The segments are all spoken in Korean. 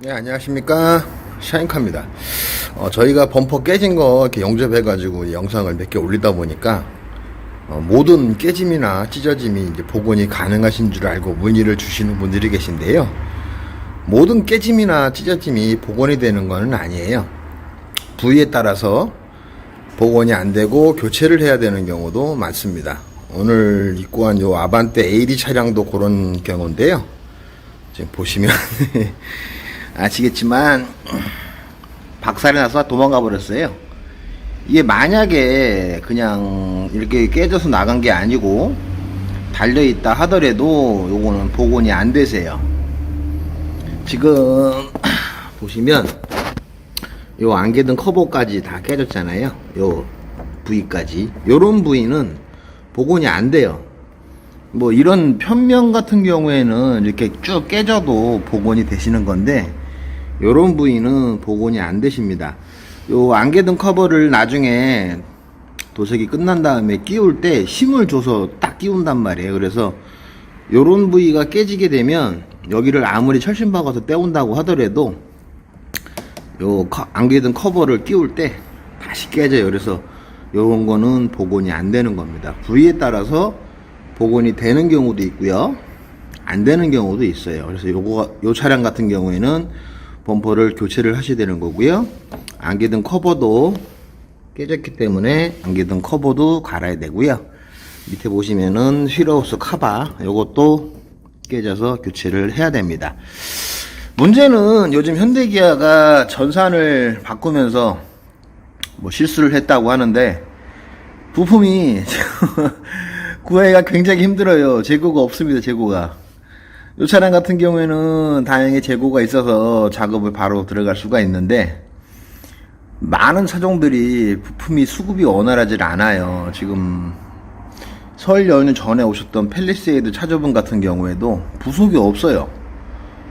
네, 안녕하십니까. 샤인카입니다. 어, 저희가 범퍼 깨진 거 이렇게 영접해가지고 영상을 몇 개 올리다 보니까, 어, 모든 깨짐이나 찢어짐이 이제 복원이 가능하신 줄 알고 문의를 주시는 분들이 계신데요. 모든 깨짐이나 찢어짐이 복원이 되는 것은 아니에요. 부위에 따라서 복원이 안 되고 교체를 해야 되는 경우도 많습니다. 오늘 입고 한 요 아반떼 AD 차량도 그런 경우인데요. 지금 보시면 아시겠지만 박살이 나서 도망가 버렸어요. 이게 만약에 그냥 이렇게 깨져서 나간 게 아니고 달려 있다 하더라도 요거는 복원이 안 되세요. 지금 보시면 요 안개등 커버까지 다 깨졌잖아요. 요 부위까지. 요런 부위는 복원이 안 돼요. 뭐 이런 편면 같은 경우에는 이렇게 쭉 깨져도 복원이 되시는 건데 요런 부위는 복원이 안 되십니다. 요 안개등 커버를 나중에 도색이 끝난 다음에 끼울 때 힘을 줘서 딱 끼운단 말이에요. 그래서 요런 부위가 깨지게 되면 여기를 아무리 철심 박아서 떼온다고 하더라도 요 커- 안개등 커버를 끼울 때 다시 깨져요. 그래서 요런 거는 복원이 안 되는 겁니다. 부위에 따라서 복원이 되는 경우도 있고요. 안 되는 경우도 있어요. 그래서 요거 요 차량 같은 경우에는 범퍼를 교체를 하셔야 되는 거고요. 안개등 커버도 깨졌기 때문에 안개등 커버도 갈아야 되고요. 밑에 보시면은 휠하우스 카바 요것도 깨져서 교체를 해야 됩니다. 문제는 요즘 현대기아가 전산을 바꾸면서 뭐 실수를 했다고 하는데 부품이 구하기가 굉장히 힘들어요. 재고가 없습니다. 재고가. 이 차량 같은 경우에는 다행히 재고가 있어서 작업을 바로 들어갈 수가 있는데 많은 차종들이 부품이 수급이 원활하지 않아요. 지금 설 연휴 전에 오셨던 펠리세이드 차저분 같은 경우에도 부속이 없어요.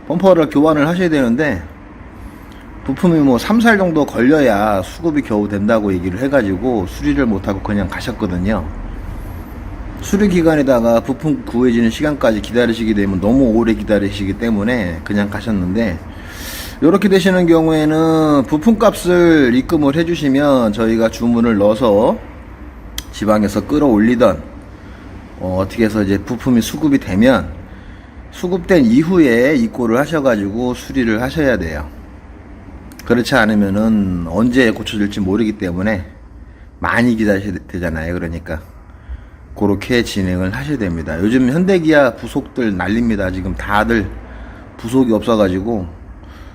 범퍼를 교환을 하셔야 되는데 부품이 뭐 3, 4일 정도 걸려야 수급이 겨우 된다고 얘기를 해가지고 수리를 못하고 그냥 가셨거든요. 수리 기간에다가 부품 구해지는 시간까지 기다리시게 되면 너무 오래 기다리시기 때문에 그냥 가셨는데 이렇게 되시는 경우에는 부품 값을 입금을 해주시면 저희가 주문을 넣어서 지방에서 끌어올리던 어, 떻게 해서 이제 부품이 수급이 되면 수급된 이후에 입고를 하셔가지고 수리를 하셔야 돼요. 그렇지 않으면은 언제 고쳐질지 모르기 때문에 많이 기다리셔야 되잖아요. 그러니까 그렇게 진행을 하셔야 됩니다. 요즘 현대기아 부속들 난립니다. 지금 다들 부속이 없어가지고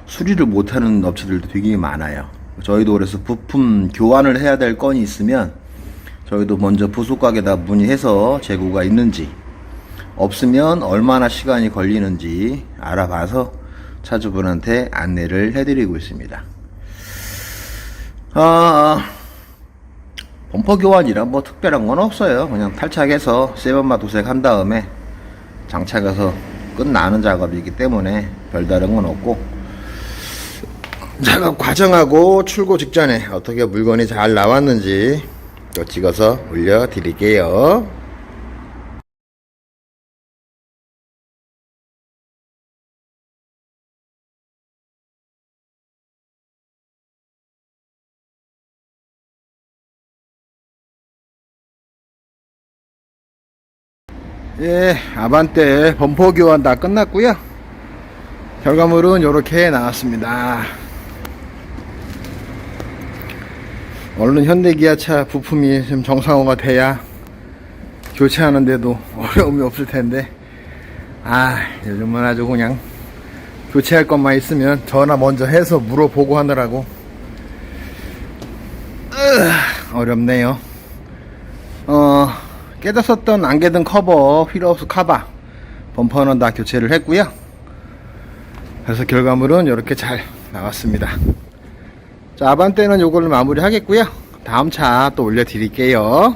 수리를 못하는 업체들도 되게 많아요. 저희도 그래서 부품 교환을 해야 될 건이 있으면 저희도 먼저 부속 가게다 문의해서 재고가 있는지 없으면 얼마나 시간이 걸리는지 알아봐서 차주분한테 안내를 해드리고 있습니다. 아, 범퍼 교환이라 뭐 특별한 건 없어요. 그냥 탈착해서 세번마 도색한 다음에 장착해서 끝나는 작업이기 때문에 별다른 건 없고 작업 과정하고 출고 직전에 어떻게 물건이 잘 나왔는지 또 찍어서 올려 드릴게요. 예, 아반떼 범퍼 교환 다 끝났고요. 결과물은 이렇게 나왔습니다. 얼른 현대기아차 부품이 좀 정상화가 돼야 교체하는데도 어려움이 없을 텐데, 아, 요즘은 아주 그냥 교체할 것만 있으면 전화 먼저 해서 물어보고 하느라고 으, 어렵네요. 어, 깨졌었던 안개등 커버, 휠하우스 카바, 범퍼는 다 교체를 했고요. 그래서 결과물은 이렇게 잘 나왔습니다. 자, 아반떼는 요걸로 마무리 하겠고요. 다음 차 또 올려드릴게요.